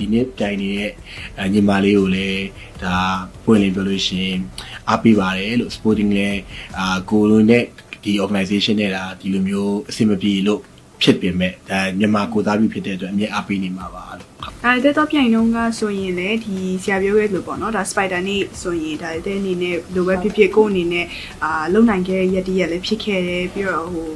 ဒီနေ့ပြိုင်နေတဲ့အဲညီမလေးကိုလည်းဒါပွင့်လင်းပြောလို့ရှိရင်အားပေးပါတယ်လို့ sporting လည်းအာကိုလိုနဲ့ဒီ organization နဲ့ဒါဒီလိုမျိုးအဆင်မပြေလို့ဖြစ်ပြင်မဲ့ဒါမြန်မာကိုသားပြုဖြစ်တဲ့အတွက်အမြဲအားပေးနေမှာပါလို့ဟုတ်အဲတဲ့တော့ပြိုင်တော့ကဆိုရင်လည်းဒီဆရာပြောခဲ့လို့ပေါ့နော်ဒါ spider နေဆိုရင်ဒါတဲ့အနေနဲ့လိုပဲဖြစ်ဖြစ်ကိုယ့်အနေနဲ့အာလုံနိုင်ခဲ့တဲ့ရက်တရက်လည်းဖြစ်ခဲ့တယ်ပြီးတော့ဟို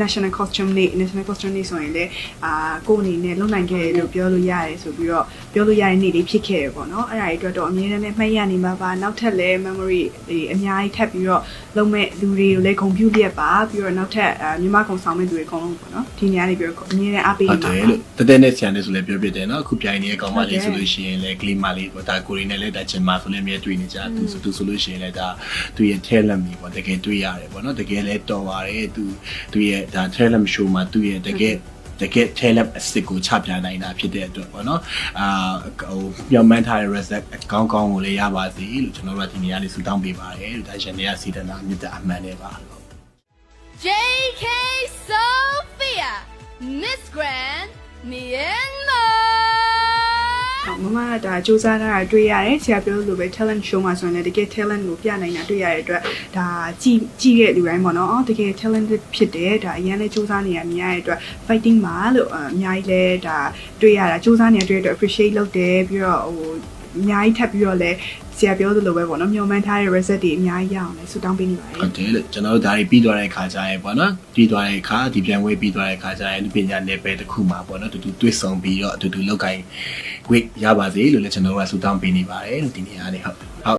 national costume နေ့ national costume နေ့ဆိုရင်လည်းအာကိုယ့်အနေနဲ့လုံနိုင်ခဲ့တယ်လို့ပြောလို့ရတယ်ဆိုပြီးတော့ပြောလို့ရတဲ့နေ့လေးဖြစ်ခဲ့တယ်ပေါ့နော်အဲ့ဒါတွေအတွက်တော့အမြဲတမ်းလည်းမှတ်ရနေမှာပါနောက်ထပ်လည်း memory တွေအများကြီးထပ်ပြီးတော့လုံမဲ့လူတွေကိုလည်းဂုဏ်ပြုလျက်ပါပြီးတော့နောက်ထပ်အာမြမကုံဆောင်မဲ့လူတွေအကုန်လုံးပေါ့နော်ဒီနေရာနေပြီးတော့အမြဲတမ်းအားပေးဟုနေတ်မှာတယ်ပါလို့တတဲ့နဲ့ဆန်တဲ့ဆိုလည်းပြောပြတယ်နော်အခုပြိုင်နေတဲ့ကောင်မလေးဆိုလို့ရှိရင်လည်းကလေးမလေးပေါ့ဒါကိုရီနဲ့လည်းဒါချင်မဆိုလည်းအမြဲတွေ့နေကြသူဆိုသူဆိုလို့ရှိရင်လည်းဒါသူရဲ့ talent မျိုးပေါ့တကယ်တွေ့ရတယ်ပေါ့နော်တကယ်လည်းတော်ပါတယ်သူသူရဲ့ဒါ talent show မှာသူရဲ့တကယ်တကယ် talent အစစ်ကိုချပြနိုင်တာဖြစ်တဲ့အတွက်ပေါ့နော်အာဟိုပြောင်းမှန်းထားတဲ့ result အကောင်းကောင်းကိုလည်းရပါစေလို့ကျွန်တော်တို့ကဒီနေရာလေးဆူတောင်းပေးပါတယ်လို့ဒါရှင်တွေကစီတနာမြတ်တာအမှန်နဲ့ပါလို့ JK Sophia Miss Grand Myanmar ဟုတ် မမကဒါစူးစမ်းထားတာတွေ့ရတယ်ဆရာပြောလို့ပဲ talent show မှာဆိုရင်လည်းတကယ် talent ကိုပြနိုင်တာတွေ့ရတဲ့အတွက်ဒါကြည်ကြည့်တဲ့လူတိုင်းပေါ့နော်အော်တကယ် talented ဖြစ်တယ်ဒါအရင်လည်းစူးစမ်းနေရမြင်ရတဲ့အတွက် fighting မှာလို့အများကြီးလဲဒါတွေ့ရတာစူးစမ်းနေရတွေ့တဲ့အတွက် appreciate လုပ်တယ်ပြီးတော့ဟို အများကြီးထပ်ပြီးတော့လဲဆရာပြောသလိုပဲပေါ့နော်မျှော်မှန်းထားတဲ့ result တွေအများကြီးရအောင်လဲဆုတောင်းပေးနေပါတယ်ဟုတ်တယ်လို့ကျွန်တော်တို့ဒါတွေပြီးသွားတဲ့ခါကျရင်ပေါ့နော်ပြီးသွားတဲ့ခါဒီပြန်ဝေးပြီးသွားတဲ့ခါကျရင်လူပညာနယ်ပယ်တစ်ခုမှာပေါ့နော်အတူတူတွေ့ဆုံပြီးတော့အတူတူလောက်ကင်ခွင့်ရပါစေလို့လည်းကျွန်တော်တို့ကဆုတောင်းပေးနေပါတယ်လို့ဒီနေရာလေးဟုတ်ဟုတ်